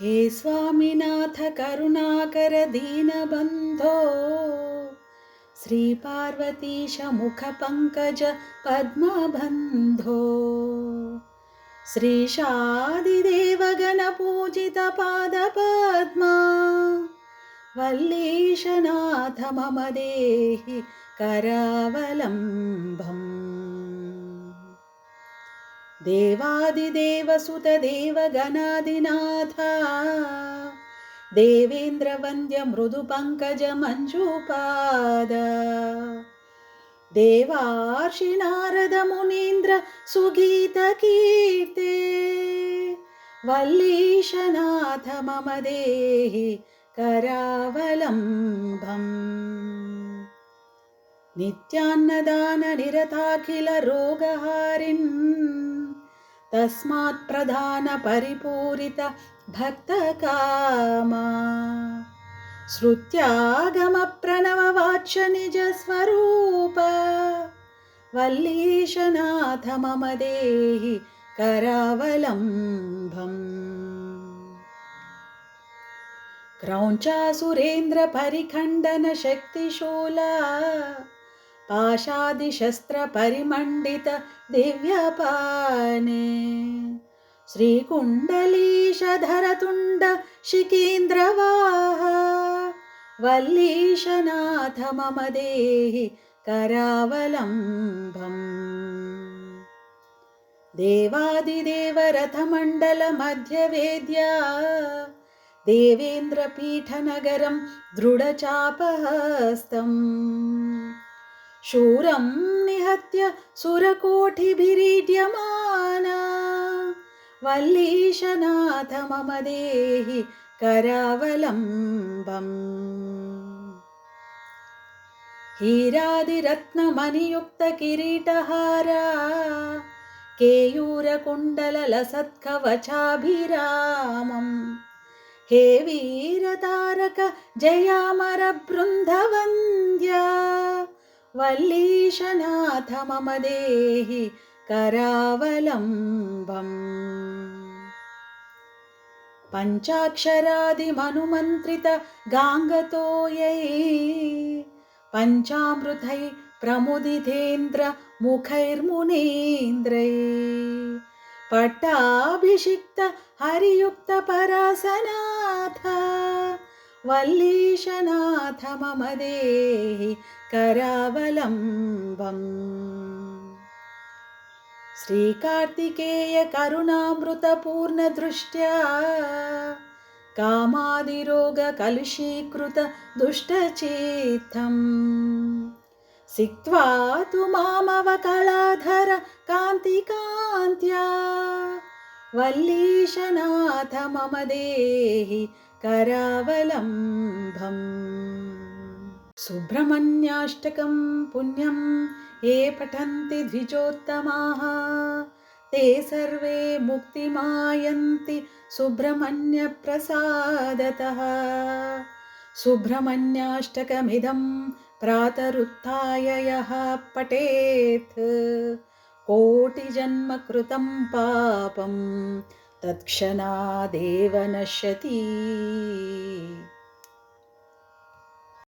हे स्वामिनाथ करुणाकर दीनबन्धो श्रीपार्वतीशमुखपङ्कज पद्मबन्धो श्रीशादिदेवगणपूजितपादपद्मा वल्लीशनाथ मम देहि करावलम्बम् देवादिदेवसुतदेवगणादिनाथ। देवेन्द्रवन्द्यमृदुपङ्कजमञ्जुपाद। देवार्षिनारदमुनीन्द्र सुगीतकीर्ते वल्लीशनाथ मम देहि करावलम्बम्। नित्यान्नदाननिरताखिलरोगहारिन् तस्मात् प्रधानपरिपूरित भक्तकामा। श्रुत्यागमप्रणववाच्य निजस्वरूप वल्लीशनाथ मम देहि करावलम्बम्। क्रौञ्चासुरेन्द्रपरिखण्डनशक्तिशूला पाशादिशस्त्रपरिमण्डित दिव्यपाने। श्रीकुण्डलीशधरतुण्ड शिकीन्द्रवाह वल्लीशनाथ मम देहि करावलम्बम्। देवादिदेवरथमण्डलमध्यवेद्या। देवेन्द्रपीठनगरं दृढचापहस्तम् शूरं निहत्य सुरकोटिभिरीड्यमाना। वल्लीशनाथ मम देहि करावलम्बम्। हीरादिरत्नमणियुक्तकिरीटहारा केयूरकुण्डललसत्कवचाभिरामम् हे वीरतारक जयामरबृन्दवन्द्या वल्लीशनाथ मम देहि करावलम्बम्। पञ्चाक्षरादिमनुमन्त्रित गाङ्गतोयै पञ्चामृतै प्रमुदितेन्द्र मुखैर्मुनेन्द्रै पट्टाभिषिक्त हरियुक्तपरासनाथ वल्लीशनाथ मम देहि करावलम्बम् श्रीकार्तिकेयकरुणामृतपूर्णदृष्ट्या कामादिरोगकलुषीकृत दुष्टचेत्थम्। सिक्त्वा तु मामवकलाधर कान्तिकान्त्या। वल्लीशनाथ मम देहि करावलम्बम् सुब्रह्मण्याष्टकं पुण्यं ये पठन्ति द्विजोत्तमाः ते सर्वे मुक्तिमायन्ति सुब्रह्मण्यप्रसादतः। सुब्रह्मण्याष्टकमिदं प्रातरुत्थाय यः पठेत् कोटिजन्मकृतं पापं तत्क्षणादेव नश्यति